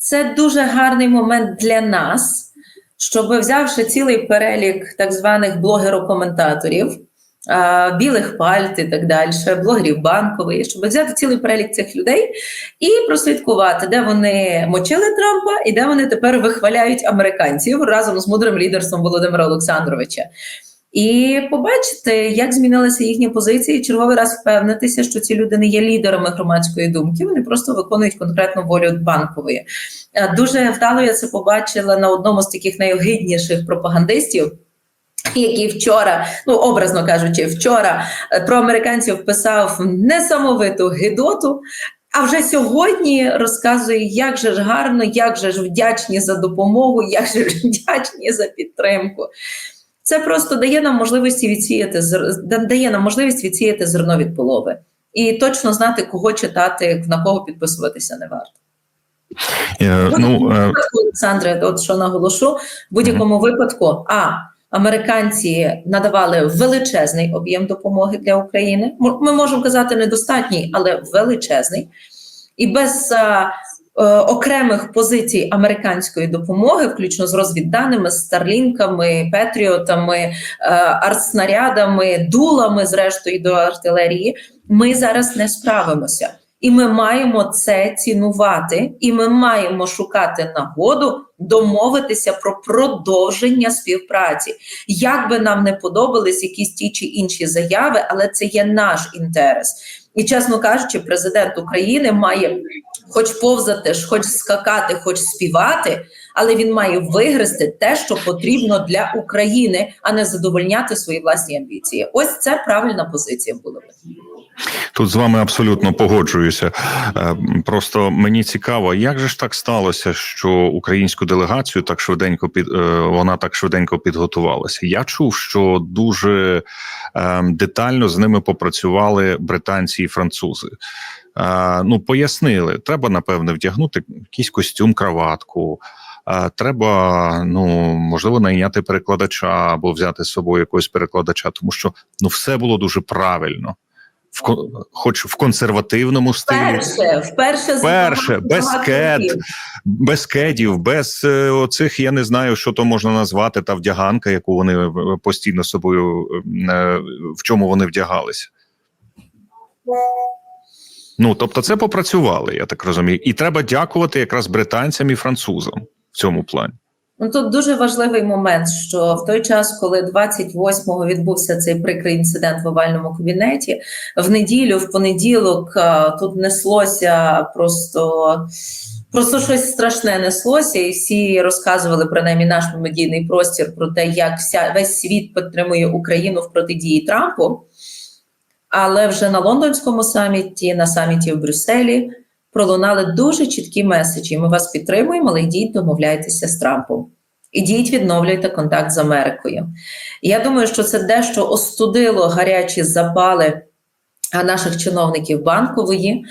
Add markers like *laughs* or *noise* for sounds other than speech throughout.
це дуже гарний момент для нас, щоб взявши цілий перелік так званих блогерокоментаторів, білих пальт і так далі, блогерів банкової, щоб взяти цілий перелік цих людей і прослідкувати, де вони мочили Трампа і де вони тепер вихваляють американців разом з мудрим лідерством Володимира Олександровича. І побачити, як змінилися їхні позиції, черговий раз впевнитися, що ці люди не є лідерами громадської думки, вони просто виконують конкретну волю банкової. Е, Дуже вдало я це побачила на одному з таких найогидніших пропагандистів. Який вчора, ну образно кажучи, вчора е, про американців писав несамовиту гидоту, а вже сьогодні розказує, як же ж гарно, як же ж вдячні за допомогу, як же ж вдячні за підтримку. Це просто дає нам можливість відсіяти дає нам можливість відсіяти зерно від полови і точно знати, кого читати, на кого підписуватися не варто. Е, В Ну, е, Олександре, от що наголошу, в будь-якому випадку, а американці надавали величезний об'єм допомоги для України. Ми можемо казати недостатній, але величезний. І без а, е, окремих позицій американської допомоги, включно з розвідданими, старлінками, петріотами, е, артснарядами, дулами, зрештою до артилерії, ми зараз не справимося. І ми маємо це цінувати, і ми маємо шукати нагоду домовитися про продовження співпраці. Як би нам не подобались якісь ті чи інші заяви, але це є наш інтерес. І чесно кажучи, президент України має хоч повзати, хоч скакати, хоч співати, але він має вигризти те, що потрібно для України, а не задовольняти свої власні амбіції. Ось це правильна позиція була би. Тут з вами абсолютно погоджуюся. Е, Просто мені цікаво, як же ж так сталося, що українську делегацію так швиденько під е, вона так швиденько підготувалася. Я чув, що дуже е, детально з ними попрацювали британці і французи. Ну, пояснили, треба напевне вдягнути якийсь костюм, краватку. Треба, ну можливо, найняти перекладача або взяти з собою якогось перекладача, тому що ну все було дуже правильно в хоч в консервативному стилі, Вперше, вперше, за Перше, багато- без років. без кедів, без е, оцих, я не знаю, що то можна назвати, та вдяганка, яку вони е, постійно собою е, в чому вони вдягалися. Ну тобто, це попрацювали, я так розумію, і треба дякувати якраз британцям і французам в цьому плані. Ну тут дуже важливий момент, що в той час, коли 28-го відбувся цей прикрий інцидент в овальному кабінеті, в неділю, в понеділок тут неслося просто. Просто щось страшне неслося, і всі розказували принаймні наш медійний простір про те, як вся весь світ підтримує Україну в протидії Трампу. Але вже на лондонському саміті, на саміті в Брюсселі, пролунали дуже чіткі меседжі. Ми вас підтримуємо, але йдіть, домовляйтеся з Трампом. Ідіть, відновлюйте контакт з Америкою. Я думаю, що це дещо остудило гарячі запали наших чиновників банкової.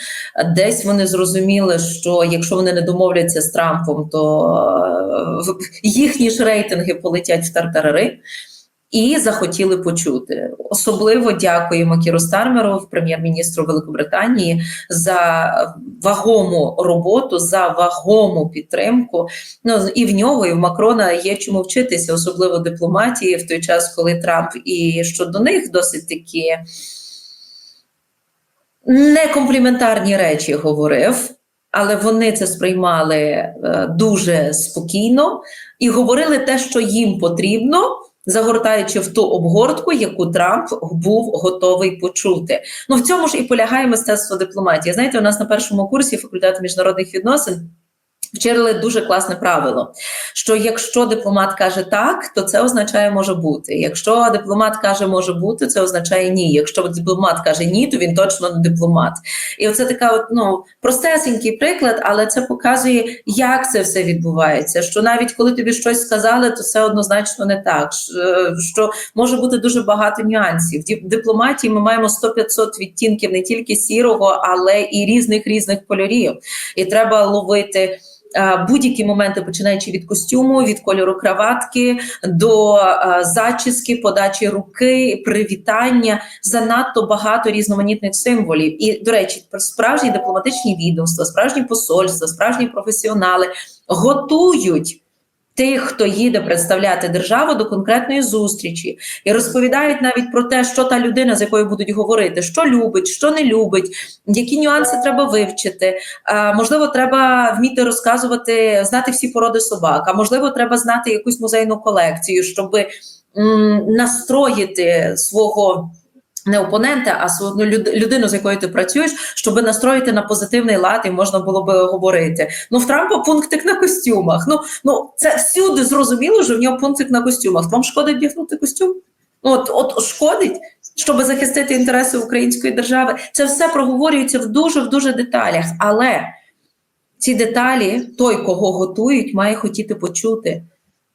Десь вони зрозуміли, що якщо вони не домовляться з Трампом, то е, їхні ж рейтинги полетять в тартарари. І захотіли почути. Особливо дякуємо Кіру Стармеру, прем'єр-міністру Великобританії, за вагому роботу, за вагому підтримку. Ну і в нього, і в Макрона є чому вчитися, особливо дипломатії, в той час, коли Трамп і щодо них досить такі некомпліментарні речі говорив. Але вони це сприймали е, дуже спокійно і говорили те, що їм потрібно, загортаючи в ту обгортку, яку Трамп був готовий почути. Ну в цьому ж і полягає мистецтво дипломатії. Знаєте, у нас на першому курсі факультету міжнародних відносин. Вчили дуже класне правило, що якщо дипломат каже так, то це означає може бути. Якщо дипломат каже може бути, це означає ні. Якщо дипломат каже ні, то він точно не дипломат. І оце така от, ну, простесенький приклад, але це показує, як це все відбувається. Що навіть коли тобі щось сказали, то це однозначно не так. Що може бути дуже багато нюансів. В дипломатії ми маємо 100-500 відтінків не тільки сірого, але і різних різних кольорів. І треба ловити е, будь-які моменти, починаючи від костюму, від кольору краватки до е, зачіски, подачі руки, привітання. Занадто багато різноманітних символів. І, до речі, справжні дипломатичні відомства, справжні посольства, справжні професіонали готують. Тих, хто їде представляти державу до конкретної зустрічі, і розповідають навіть про те, що та людина, з якою будуть говорити, що любить, що не любить, які нюанси треба вивчити. А, можливо, треба вміти розказувати, знати всі породи собак. А можливо, треба знати якусь музейну колекцію, щоб м, настроїти свого. Не опонента, а свою людину, з якою ти працюєш, щоб настроїти на позитивний лад, і можна було би говорити. Ну в Трампа пунктик на костюмах. Ну ну це всюди зрозуміло, що в нього пунктик на костюмах. Вам шкодить вдягнути костюм? От, от шкодить, щоб захистити інтереси української держави. Це все проговорюється в дуже в дуже деталях. Але ці деталі, той, кого готують, має хотіти почути,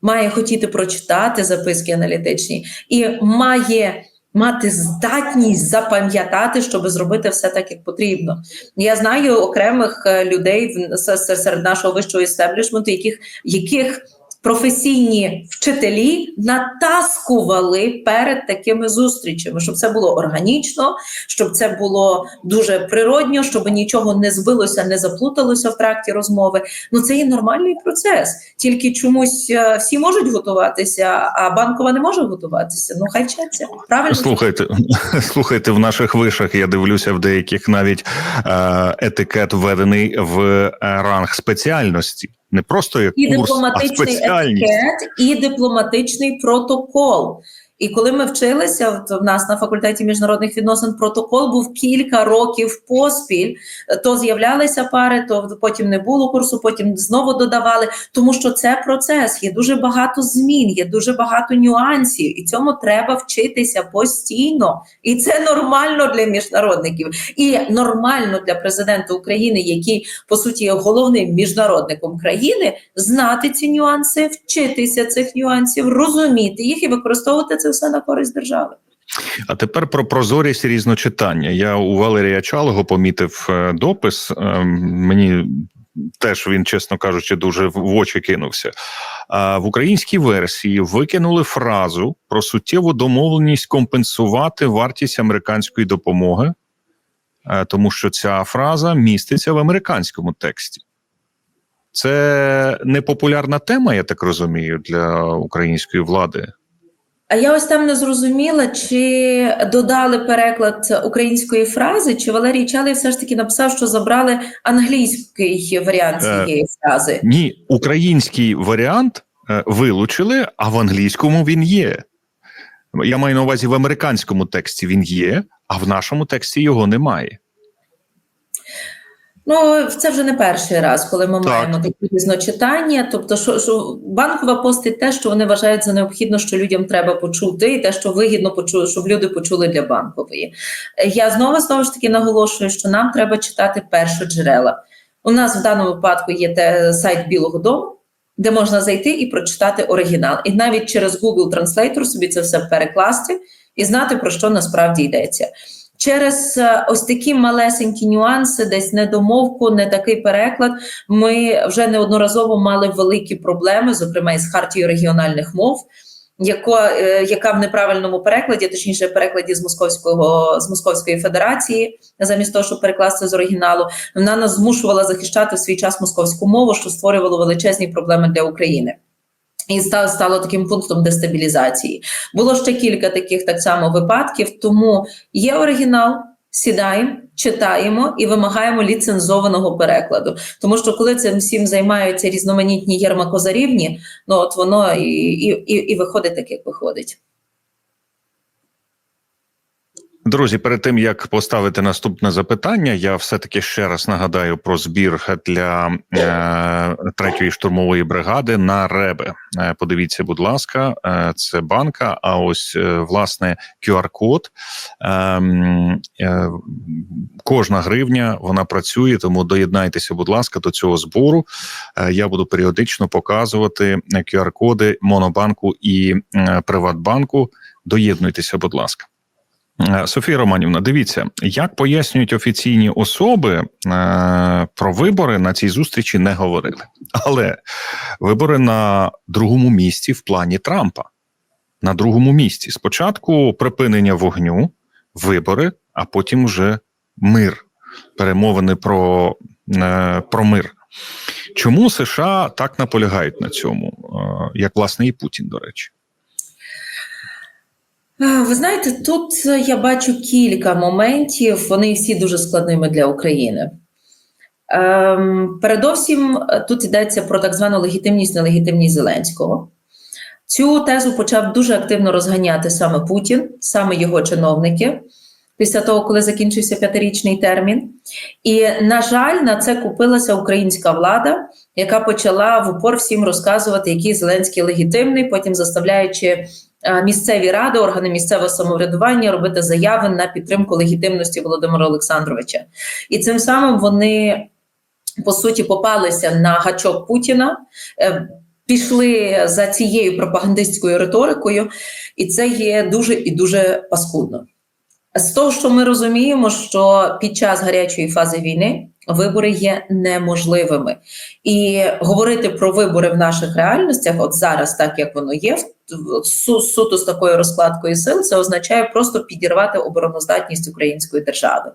має хотіти прочитати записки аналітичні і має мати здатність запам'ятати, щоб зробити все так, як потрібно. Я знаю окремих е, людей серед нашого вищого істеблішменту, яких, яких професійні вчителі натаскували перед такими зустрічами, щоб це було органічно, щоб це було дуже природньо, щоб нічого не збилося, не заплуталося в тракті розмови. Ну це є нормальний процес. Тільки чомусь е, всі можуть готуватися, а банкова не може готуватися. Ну хай вчаться. Правильно Слухайте, *laughs* слухайте, в наших вишах я дивлюся в деяких навіть е, етикет введений в е, ранг спеціальності, не просто як і курс, а дипломатичний спеціальність. етикет, і дипломатичний протокол. І коли ми вчилися, от в нас на факультеті міжнародних відносин протокол був кілька років поспіль. То з'являлися пари, то потім не було курсу, потім знову додавали. Тому що це процес, є дуже багато змін, є дуже багато нюансів, і цьому треба вчитися постійно. І це нормально для міжнародників, і нормально для президента України, який по суті є головним міжнародником країни, знати ці нюанси, вчитися цих нюансів, розуміти їх і використовувати це все на користь держави. А тепер про прозорість різночитання. Я у Валерія Чалого помітив е, допис. е, Мені теж він, чесно кажучи, дуже в- в очі кинувся. В українській версії викинули фразу про суттєву домовленість компенсувати вартість американської допомоги, е, тому що ця фраза міститься в американському тексті. Це непопулярна тема, я так розумію, для української влади. А я ось там не зрозуміла, чи додали переклад української фрази, чи Валерій Чалий все ж таки написав, що забрали англійський варіант Е, цієї фрази. Ні, український варіант е, вилучили, а в англійському він є. Я маю на увазі в американському тексті він є, а в нашому тексті його немає. Ну, це вже не перший раз, коли ми Так. маємо такі різночитання. Тобто, що, що банкова постить те, що вони вважають за необхідно, що людям треба почути, і те, що вигідно почули, щоб люди почули для банкової. Я знову знову ж таки наголошую, що нам треба читати перші джерела. У нас в даному випадку є те сайт Білого Дому, де можна зайти і прочитати оригінал, і навіть через Google Translator собі це все перекласти і знати про що насправді йдеться. Через е, ось такі малесенькі нюанси, десь недомовку, не такий переклад. Ми вже неодноразово мали великі проблеми, зокрема із хартією регіональних мов, яко, е, яка в неправильному перекладі, точніше, перекладі з московського з Московської Федерації, замість того, щоб перекласти з оригіналу, вона нас змушувала захищати в свій час московську мову, що створювало величезні проблеми для України. І стало, таким пунктом дестабілізації. Було ще кілька таких так само випадків. Тому є оригінал, сідаємо, читаємо і вимагаємо ліцензованого перекладу. Тому що коли цим всім займаються різноманітні єрмакозарівні, ну от воно і, і, і виходить так, як виходить. Друзі, перед тим як поставити наступне запитання, я все-таки ще раз нагадаю про збір для е, третьої штурмової бригади на Ребе. Е, подивіться, будь ласка, е, це банка. А ось власне QR-код. Е, е, кожна гривня вона працює, тому доєднайтеся, будь ласка, до цього збору. Я буду періодично показувати QR-коди Монобанку і Приватбанку. Доєднуйтеся, будь ласка. Е, Софія Романівна, дивіться, як пояснюють офіційні особи е, про вибори на цій зустрічі не говорили. Але вибори на другому місці в плані Трампа. На другому місці. Спочатку припинення вогню, вибори, а потім вже мир, перемовини про, е, про мир. Чому США так наполягають на цьому, як власне і Путін, до речі? Ви знаєте, тут е, я бачу кілька моментів, вони всі дуже складними для України. Ем, передовсім е, тут йдеться про так звану легітимність, нелегітимність Зеленського. Цю тезу почав дуже активно розганяти саме Путін, саме його чиновники, після того, коли закінчився п'ятирічний термін. І, на жаль, на це купилася українська влада, яка почала в упор всім розказувати, який Зеленський легітимний, потім заставляючи місцеві ради, органи місцевого самоврядування робити заяви на підтримку легітимності Володимира Олександровича. І цим самим вони по суті попалися на гачок Путіна. е, Пішли за цією пропагандистською риторикою, і це є дуже і дуже паскудно. З того, що ми розуміємо, що під час гарячої фази війни вибори є неможливими, і говорити про вибори в наших реальностях, от зараз, так як воно є, су- суто з такою розкладкою сил, це означає просто підірвати обороноздатність української держави.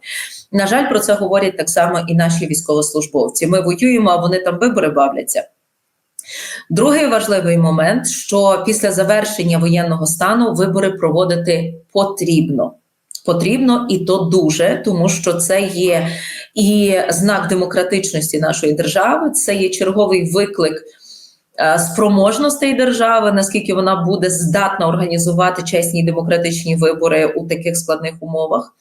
На жаль, про це говорять так само і наші військовослужбовці. Ми воюємо, а вони там вибори бавляться. Другий важливий момент, що після завершення воєнного стану вибори проводити потрібно. Потрібно і то дуже, тому що це є і знак демократичності нашої держави, це є черговий виклик е, спроможностей держави, наскільки вона буде здатна організувати чесні демократичні вибори у таких складних умовах.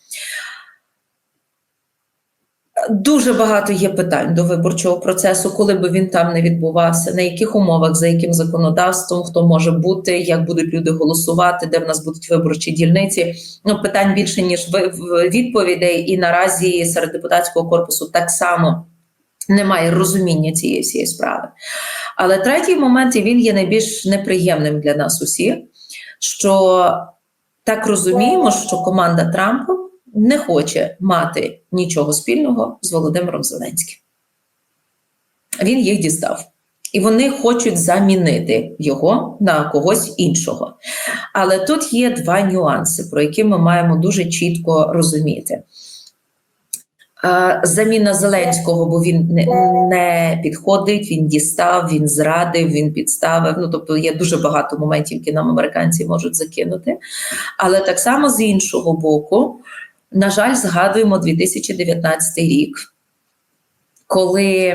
Дуже багато є питань до виборчого процесу, коли би він там не відбувався, на яких умовах, за яким законодавством, хто може бути, як будуть люди голосувати, де в нас будуть виборчі дільниці. Ну питань більше ніж відповідей, і наразі серед депутатського корпусу так само немає розуміння цієї всієї справи. Але третій момент, і він є найбільш неприємним для нас усіх, що так розуміємо, що команда Трампа не хоче мати нічого спільного з Володимиром Зеленським. Він їх дістав. І вони хочуть замінити його на когось іншого. Але тут є два нюанси, про які ми маємо дуже чітко розуміти. Заміна Зеленського, бо він не підходить, він дістав, він зрадив, він підставив. Ну тобто є дуже багато моментів, які нам американці можуть закинути. Але так само з іншого боку, на жаль, згадуємо 2019 рік, коли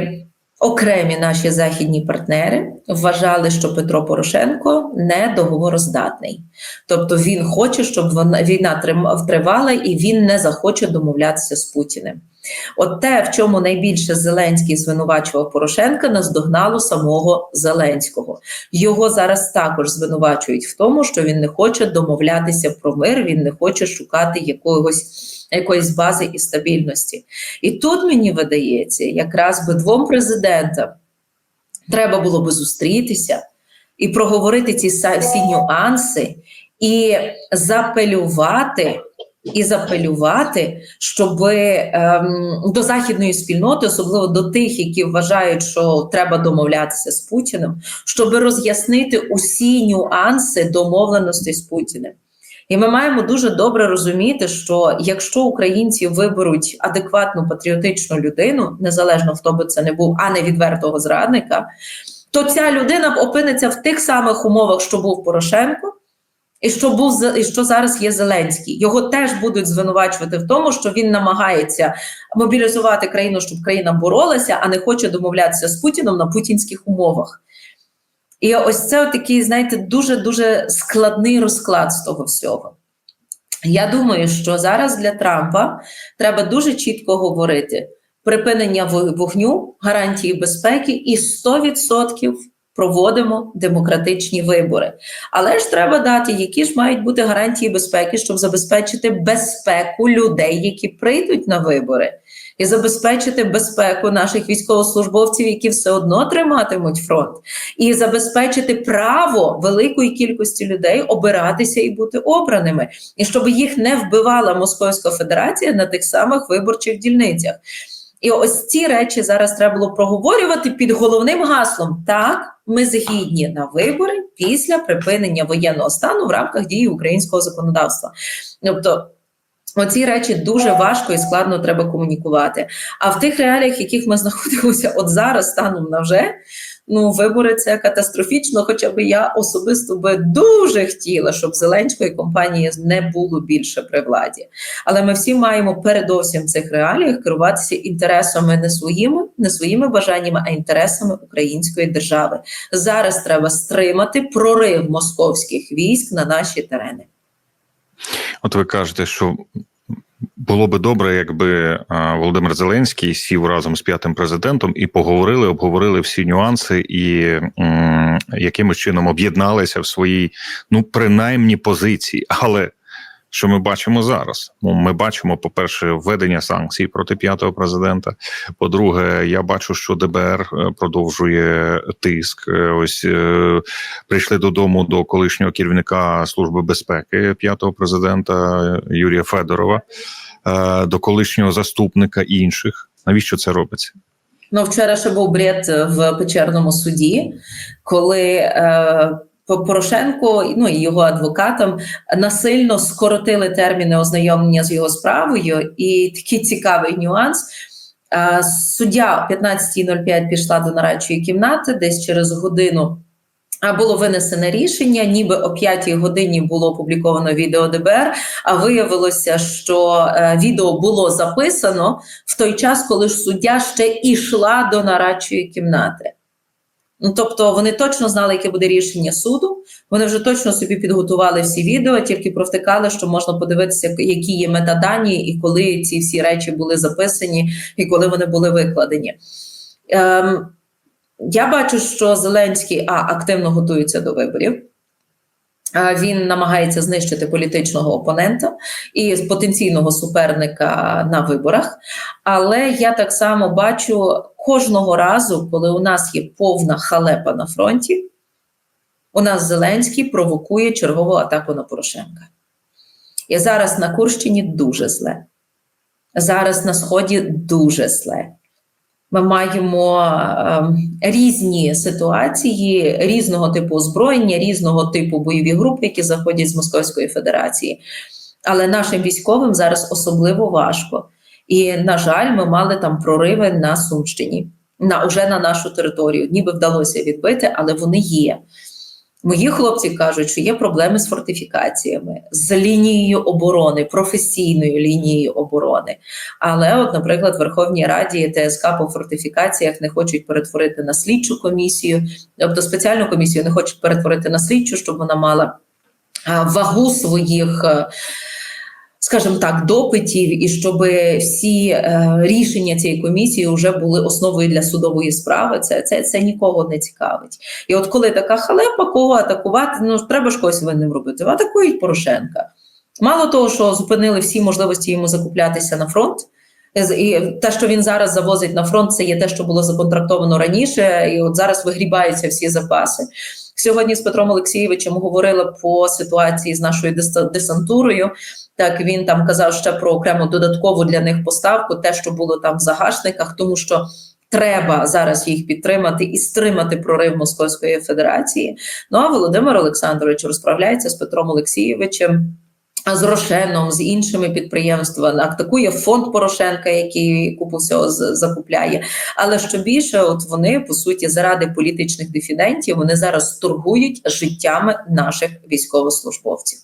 окремі наші західні партнери вважали, що Петро Порошенко не договороздатний. Тобто він хоче, щоб вона, війна тривала, і він не захоче домовлятися з Путіним. От те, в чому найбільше Зеленський звинувачував Порошенка, наздогнало самого Зеленського. Його зараз також звинувачують в тому, що він не хоче домовлятися про мир, він не хоче шукати якогось. Якоїсь бази і стабільності. І тут мені видається, якраз би двом президентам треба було би зустрітися і проговорити ці всі нюанси, і запелювати, і запелювати, щоб ем, до західної спільноти, особливо до тих, які вважають, що треба домовлятися з Путіним, щоб роз'яснити усі нюанси домовленості з Путіним. І ми маємо дуже добре розуміти, що якщо українці виберуть адекватну патріотичну людину, незалежно хто би це не був, а не відвертого зрадника, то ця людина опиниться в тих самих умовах, що був Порошенко, і що був і що зараз є Зеленський. Його теж будуть звинувачувати в тому, що він намагається мобілізувати країну, щоб країна боролася, а не хоче домовлятися з Путіном на путінських умовах. І ось це такий, знаєте, дуже дуже складний розклад з того всього. Я думаю, що зараз для Трампа треба дуже чітко говорити: припинення вогню, гарантії безпеки і 100% проводимо демократичні вибори. Але ж треба дати, які ж мають бути гарантії безпеки, щоб забезпечити безпеку людей, які прийдуть на вибори, і забезпечити безпеку наших військовослужбовців, які все одно триматимуть фронт, і забезпечити право великої кількості людей обиратися і бути обраними, і щоб їх не вбивала Московська Федерація на тих самих виборчих дільницях. І ось ці речі зараз треба було проговорювати під головним гаслом: так, ми згідні на вибори після припинення воєнного стану в рамках дії українського законодавства. Тобто. Оці речі дуже важко і складно треба комунікувати. А в тих реаліях, в яких ми знаходимося от зараз, станом на вже, ну вибори це катастрофічно. Хоча б я особисто би дуже хотіла, щоб Зеленської компанії не було більше при владі. Але ми всі маємо передовсім в цих реаліях керуватися інтересами не своїми, не своїми бажаннями, а інтересами української держави. Зараз треба стримати прорив московських військ на наші терени. От ви кажете, що було би добре, якби Володимир Зеленський сів разом з п'ятим президентом і поговорили, обговорили всі нюанси і м, якимось чином об'єдналися в своїй, ну принаймні, позиції. Але що ми бачимо зараз? Ну, ми бачимо, по-перше, введення санкцій проти п'ятого президента. По-друге, я бачу, що ДБР е, продовжує тиск. Е, Ось е, прийшли додому до колишнього керівника служби безпеки п'ятого президента Юрія Федорова, до колишнього заступника і інших. Навіщо це робиться? Ну, вчора ще був бред в печерному суді, коли е, Порошенко ну і його адвокатам насильно скоротили терміни ознайомлення з його справою. І такий цікавий нюанс. Е, Суддя о 15.05 пішла до нарадчої кімнати, десь через годину було винесене рішення, ніби о 5 годині було опубліковано відео ДБР, а виявилося, що е, відео було записано в той час, коли ж суддя ще ішла до нарадчої кімнати. Ну, тобто вони точно знали, яке буде рішення суду. Вони вже точно собі підготували всі відео, тільки провтикали, що можна подивитися, які є метадані, і коли ці всі речі були записані, і коли вони були викладені. Ем, я бачу, що Зеленський а, активно готується до виборів. Він намагається знищити політичного опонента і потенційного суперника на виборах. Але я так само бачу кожного разу, коли у нас є повна халепа на фронті, у нас Зеленський провокує чергову атаку на Порошенка. І зараз на Курщині дуже зле. Зараз на Сході дуже зле. Ми маємо е, різні ситуації різного типу озброєння, різного типу бойові групи, які заходять з Московської Федерації. Але нашим військовим зараз особливо важко. І, на жаль, ми мали там прориви на Сумщині, на уже на нашу територію. Ніби вдалося відбити, але вони є. Мої хлопці кажуть, що є проблеми з фортифікаціями, з лінією оборони, професійною лінією оборони. Але, от, наприклад, в Верховній Раді ТСК по фортифікаціях не хочуть перетворити на слідчу комісію, тобто спеціальну комісію не хочуть перетворити на слідчу, щоб вона мала вагу своїх. Скажімо так, допитів, і щоб всі е, рішення цієї комісії вже були основою для судової справи. Це, це, це нікого не цікавить. І от коли така халепа, кого атакувати, ну треба ж когось винним робити. Атакують Порошенка. Мало того, що зупинили всі можливості йому закуплятися на фронт. І те, що він зараз завозить на фронт, це є те, що було законтрактовано раніше, і от зараз вигрібаються всі запаси. Сьогодні з Петром Олексійовичем говорили по ситуації з нашою дес- десантурою. Так він там казав ще про окрему додаткову для них поставку, те, що було там в загашниках, тому що треба зараз їх підтримати і стримати прорив Московської Федерації. Ну а Володимир Олександрович розправляється з Петром Олексійовичем. З Рошеном, з іншими підприємствами атакує фонд Порошенка, який купу всього закупляє. Але що більше, от вони по суті заради політичних дифідентів вони зараз торгують життями наших військовослужбовців.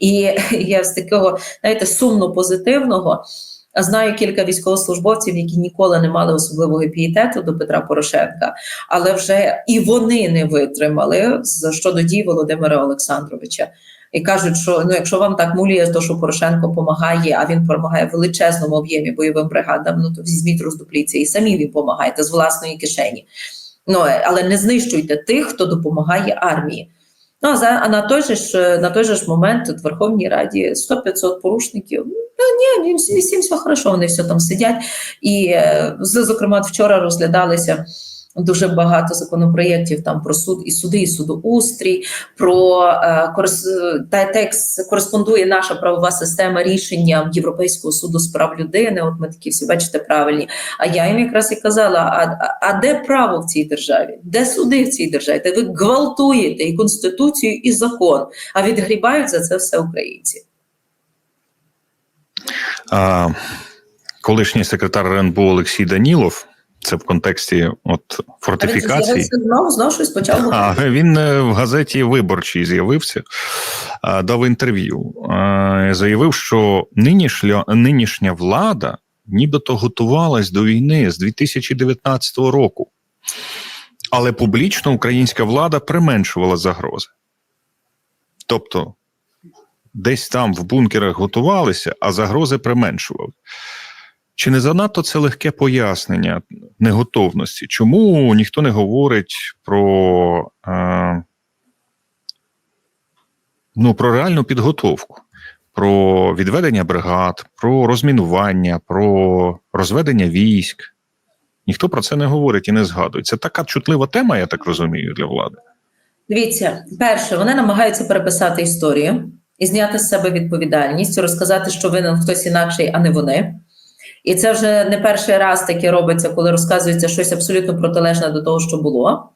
І *laughs* я з такого, знаєте, сумно позитивного. Знаю кілька військовослужбовців, які ніколи не мали особливого пієтету до Петра Порошенка, але вже і вони не витримали щодо дій Володимира Олександровича. І кажуть, що ну, якщо вам так муліє, то що Порошенко допомагає, а він допомагає величезному об'ємі бойовим бригадам, ну то візьміть роздупліться і самі він допомагаєте з власної кишені. Ну але не знищуйте тих, хто допомагає армії. Ну а за а на той же ж на той же ж момент в Верховній Раді 100-500 порушників. Ну ні, всім все хорошо, вони все там сидять. І е, зокрема, вчора розглядалися дуже багато законопроєктів там про суд і суди, і судоустрій, про е, корес... та текст кореспондує наша правова система рішенням Європейського суду з прав людини. От ми такі всі бачите правильні. А я їм якраз і казала: а, а, де право в цій державі? Де суди в цій державі? Де ви гвалтуєте і конституцію, і закон, а відгрібають за це все українці. А, колишній секретар РНБО Олексій Данілов, це в контексті от фортифікацій. знову, знову щось почав. А він е, в газеті Виборчий з'явився, а, дав інтерв'ю. а, Заявив, що нинішня, нинішня влада нібито готувалась до війни з 2019 року, але публічно українська влада применшувала загрози. Тобто, десь там в бункерах готувалися, а загрози применшували. Чи не занадто це легке пояснення неготовності? Чому ніхто не говорить про, е, ну, про реальну підготовку, про відведення бригад, про розмінування, про розведення військ? Ніхто про це не говорить і не згадує. Це така чутлива тема, я так розумію, для влади. Дивіться, перше, вони намагаються переписати історію і зняти з себе відповідальність, розказати, що винен хтось інакший, а не вони. І це вже не перший раз таке робиться, коли розказується щось абсолютно протилежне до того, що було.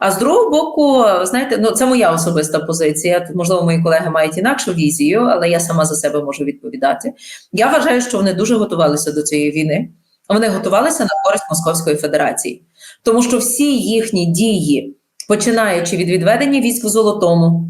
А з другого боку, знаєте, ну це моя особиста позиція. Тут, можливо, мої колеги мають інакшу візію, але я сама за себе можу відповідати. Я вважаю, що вони дуже готувалися до цієї війни. Вони готувалися на користь Московської Федерації, тому що всі їхні дії, починаючи від відведення військ в Золотому,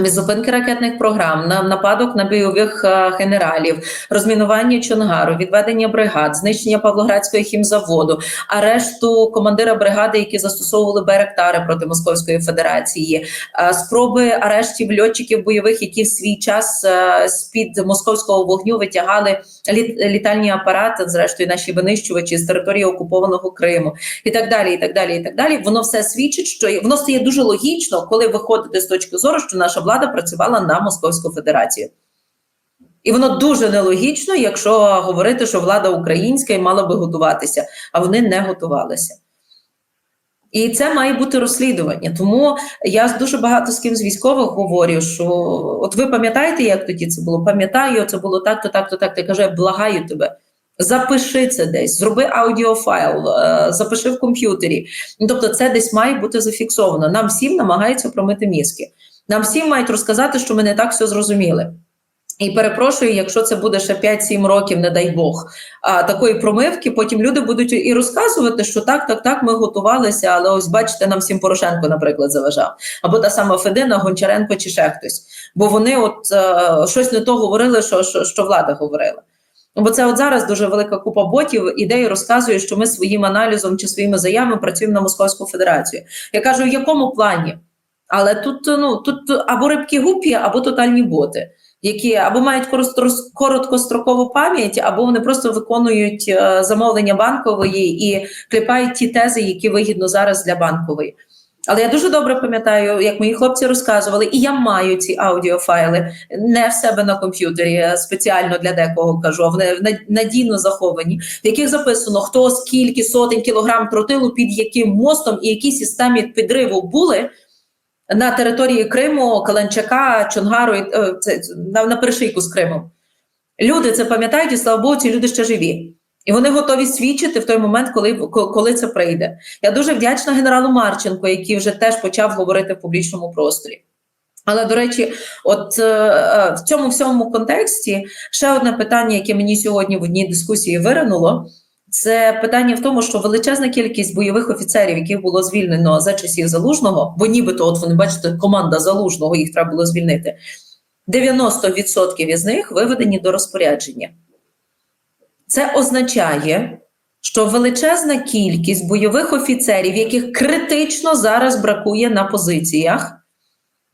від зупинки ракетних програм, на нападок на бойових е, генералів, розмінування Чонгару, відведення бригад, знищення Павлоградського хімзаводу, арешту командира бригади, які застосовували байрактари проти Московської Федерації, е, спроби арештів льотчиків бойових, які в свій час е, з під московського вогню витягали літ, літальні апарати, зрештою наші винищувачі з території окупованого Криму, і так далі. І так далі. І так далі. Воно все свідчить, що воно стає дуже логічно, коли виходити з точки зору, що наша влада працювала на Московську Федерацію. І воно дуже нелогічно, якщо говорити, що влада українська і мала би готуватися, а вони не готувалися. І це має бути розслідування. Тому я дуже багато з ким з військових говорю, що от ви пам'ятаєте, як тоді це було? Пам'ятаю, це було так-то, так-то, так. Я кажу, я благаю тебе. Запиши це десь, зроби аудіофайл, е, запиши в комп'ютері. Ну, тобто, це десь має бути зафіксовано. Нам всім намагаються промити мізки. Нам всім мають розказати, що ми не так все зрозуміли. І перепрошую, якщо це буде ще 5-7 років, не дай Бог, а, такої промивки, потім люди будуть і розказувати, що так, так, так, ми готувалися, але ось бачите, нам всім Порошенко, наприклад, заважав. Або та сама Федина, Гончаренко чи ще хтось. Бо вони от е, щось не то говорили, що, що, що влада говорила. Бо це от зараз дуже велика купа ботів ідеї розказує, що ми своїм аналізом чи своїми заявами працюємо на Московську Федерацію. Я кажу, в якому плані? Але тут ну тут або рибки гупі, або тотальні боти, які або мають короткострокову пам'ять, або вони просто виконують е, замовлення банкової і кліпають ті тези, які вигідно зараз для банкової. Але я дуже добре пам'ятаю, як мої хлопці розказували, і я маю ці аудіофайли не в себе на комп'ютері, спеціально для декого кажу, вони над- надійно заховані, в яких записано, хто скільки сотень кілограм тротилу під яким мостом і якій системі підриву були на території Криму, Каленчака, Чонгару, е, це, на, на перешийку з Кримом. Люди це пам'ятають, і слава Богу, ці люди ще живі. І вони готові свідчити в той момент, коли, ко- коли це прийде. Я дуже вдячна генералу Марченко, який вже теж почав говорити в публічному просторі. Але до речі, от е, е, в цьому всьому контексті ще одне питання, яке мені сьогодні в одній дискусії виринуло, це питання в тому, що величезна кількість бойових офіцерів, яких було звільнено за часів залужного, бо нібито, от вони бачите, команда залужного, їх треба було звільнити. 90% із них виведені до розпорядження. Це означає, що величезна кількість бойових офіцерів, яких критично зараз бракує на позиціях,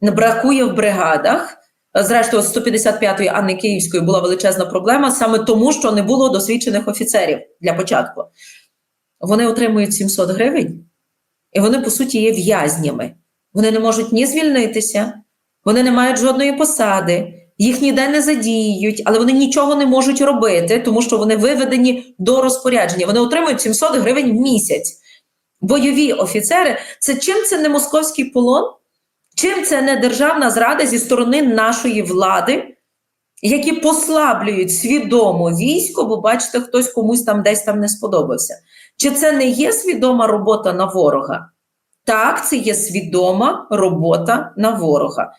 бракує в бригадах. Зрештою, з 155-ї Анни Київської була величезна проблема саме тому, що не було досвідчених офіцерів для початку. Вони отримують 700 гривень і вони по суті є в'язнями. Вони не можуть ні звільнитися, вони не мають жодної посади, їх ніде не задіють, але вони нічого не можуть робити, тому що вони виведені до розпорядження. Вони отримують 700 гривень в місяць. Бойові офіцери це чим це не московський полон? Чим це не державна зрада зі сторони нашої влади, які послаблюють свідомо військо, бо бачите, хтось комусь там десь там не сподобався. Чи це не є свідома робота на ворога? Так, це є свідома робота на ворога.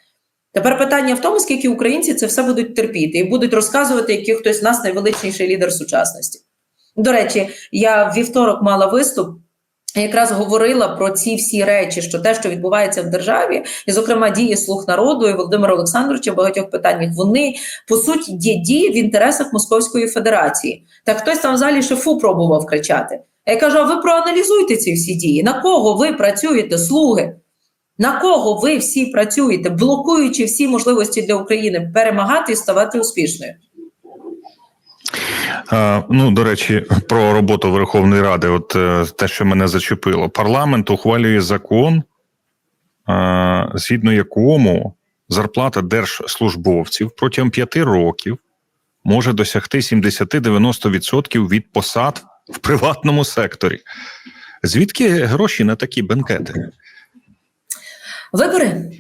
Тепер питання в тому, скільки українці це все будуть терпіти і будуть розказувати, який хтось з нас найвеличніший лідер сучасності. До речі, я вівторок мала виступ. Якраз говорила про ці всі речі, що те, що відбувається в державі, і, зокрема, дії слуг народу і Володимира Олександровича в багатьох питаннях, вони по суті є дії в інтересах Московської Федерації. Так хтось там в залі шефу пробував кричати. А я кажу: а ви проаналізуйте ці всі дії. На кого ви працюєте, слуги? На кого ви всі працюєте, блокуючи всі можливості для України перемагати і ставати успішною? Ну, до речі, про роботу Верховної Ради, от е, те, що мене зачепило, парламент ухвалює закон, е, згідно якому зарплата держслужбовців протягом п'яти років може досягти 70-90% від посад в приватному секторі. Звідки гроші на такі бенкети? Вибори.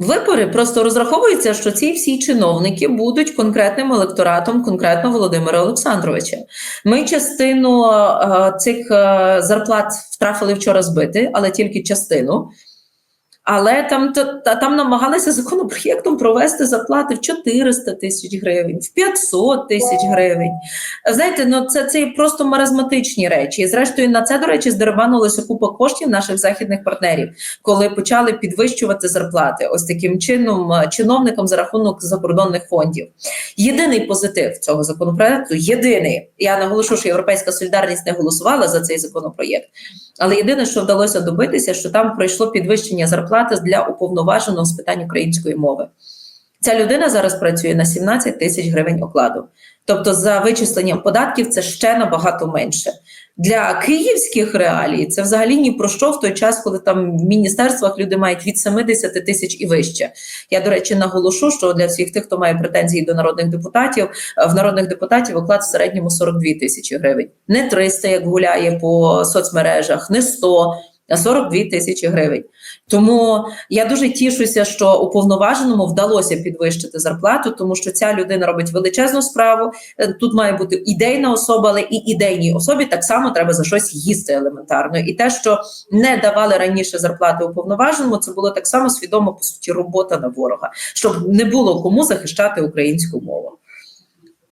Вибори просто розраховується, що ці всі чиновники будуть конкретним електоратом, конкретно Володимира Олександровича. Ми частину е, цих е, зарплат втрафили вчора збити, але тільки частину. Але там, та, та- там намагалися законопроєктом провести зарплати в 400 тисяч гривень, в 500 тисяч гривень. Знаєте, ну це, це просто маразматичні речі. І зрештою, на це, до речі, здерибанулося купа коштів наших західних партнерів, коли почали підвищувати зарплати. Ось таким чином, е, чиновникам за рахунок закордонних фондів. Єдиний позитив цього законопроекту єдиний. Я наголошу, що Європейська солідарність не голосувала за цей законопроєкт. Але єдине, що вдалося добитися, що там пройшло підвищення зарплати для уповноваженого з питань української мови. Ця людина зараз працює на 17 тисяч гривень окладу. Тобто, за вичисленням податків це ще набагато менше. Для київських реалій це взагалі ні про що в той час, коли там в міністерствах люди мають від 70 тисяч і вище. Я, до речі, наголошу, що для всіх тих, хто має претензії до народних депутатів, е, в народних депутатів оклад в середньому 42 тисячі гривень. Не 300, як гуляє по соцмережах, не 100, а 42 тисячі гривень. Тому я дуже тішуся, що уповноваженому вдалося підвищити зарплату, тому що ця людина робить величезну справу. Е, Тут має бути ідейна особа, але і ідейній особі так само треба за щось їсти елементарно. І те, що не давали раніше зарплати уповноваженому, це було так само свідомо по суті робота на ворога, щоб не було кому захищати українську мову.